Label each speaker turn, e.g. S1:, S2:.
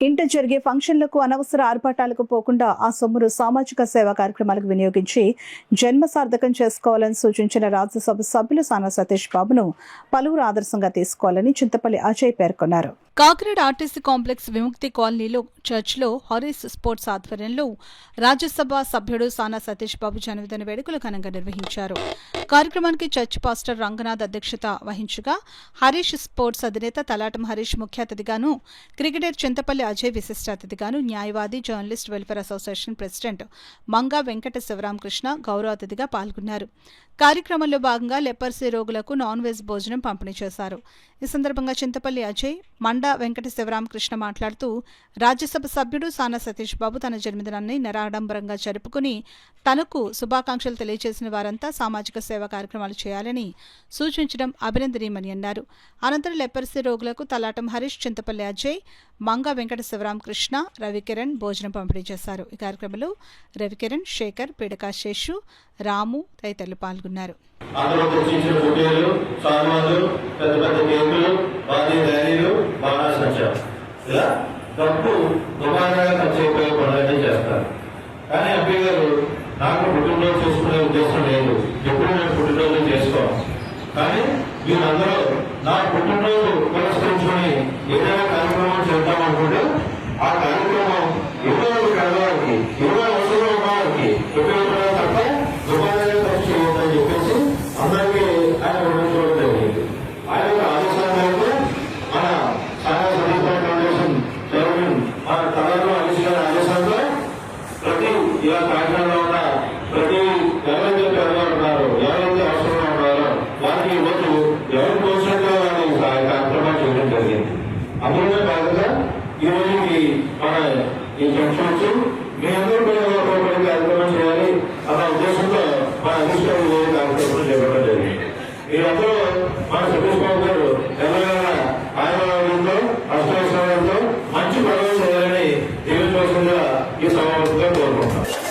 S1: ఇంట జరిగే ఫంక్షన్లకు అనవసర ఆర్భాటాలకు పోకుండా ఆ సొమ్మును సామాజిక సేవా కార్యక్రమాలకు వినియోగించి జన్మ సార్థకం చేసుకోవాలని సూచించిన రాజ్యసభ సభ్యులు సానా సతీష్ బాబును పలువురు ఆదర్శంగా తీసుకోవాలని చింతపల్లి అజయ్ పేర్కొన్నారు. కాకినాడ ఆర్టీసీ కాంప్లెక్స్ విముక్తి కాలనీలో చర్చ్లో హారీస్ స్పోర్ట్స్ ఆధ్వర్యంలో రాజ్యసభ సభ్యుడు సానా సతీష్ బాబు జన్మదిన వేడుకలు ఘనంగా నిర్వహించారు. కార్యక్రమానికి చర్చ్ పాస్టర్ రంగనాథ్ అధ్యక్షత వహించగా హరీష్ స్పోర్ట్స్ అధినేత తలాటం హరీష్ ముఖ్య అతిథిగాను క్రికెటర్ చింతపల్లి అజయ్ విశిష్ట అతిథిగాను న్యాయవాది journalist welfare association president Manga Venkata Sivaramakrishna గౌరవ అతిథిగా పాల్గొన్నారు. కార్యక్రమంలో భాగంగా లెపర్సీ రోగులకు నాన్ వెజ్ భోజనం పంపిణీ చేశారు. ఈ సందర్భంగా చింతపల్లి అజయ్ మండా వెంకట శివరామకృష్ణ మాట్లాడుతూ రాజ్యసభ సభ్యుడు సానా సతీష్ బాబు తన జన్మదినాన్ని నిరాడంబరంగా జరుపుకుని తనకు శుభాకాంక్షలు తెలియజేసిన వారంతా సామాజిక సేవా కార్యక్రమాలు చేయాలని సూచించడం అభినందనీయమని అన్నారు. అనంతరం లెపర్సీ రోగులకు తలాటం హరీష్ చింతపల్లి అజయ్ మంగ వెంకట శివరామకృష్ణ రవికిరణ్ భోజనం పంపిణీ చేశారు. ఈ కార్యక్రమంలో రవికిరణ్ శేఖర్ పిడకా శేషు రాము తదితరులు పాల్గొన్నారు.
S2: అందులో సామాన్లు పెద్ద పెద్ద కేకులు వాటి ర్యాలీలు ఇలా డబ్బు దుమారంగా ఖర్చు ఉపయోగపడాలని చేస్తారు. కానీ అబ్బాయి గారు నాకు పుట్టినరోజు చేసుకునే ఉద్దేశం లేదు. ఎప్పుడు నేను పుట్టినరోజు చేసుకోవాలి కానీ మీరు అందరూ కాకినాడలో ఉన్న ప్రతి ఎవరైతే పేదవారు ఉన్నారో ఎవరైతే అవసరంగా ఉన్నారో వారికి ఈరోజు ఎవరి తోచినట్టుగా వారిని ఈ కార్యక్రమాలు చేయడం జరిగింది. అందులోనే భాగంగా ఈరోజు ఈ మన ఈ జంక్షన్స్ మీ అందరూ కూడా కార్యక్రమం చేయాలి అన్న ఉద్దేశంతో మన అధిష్టానం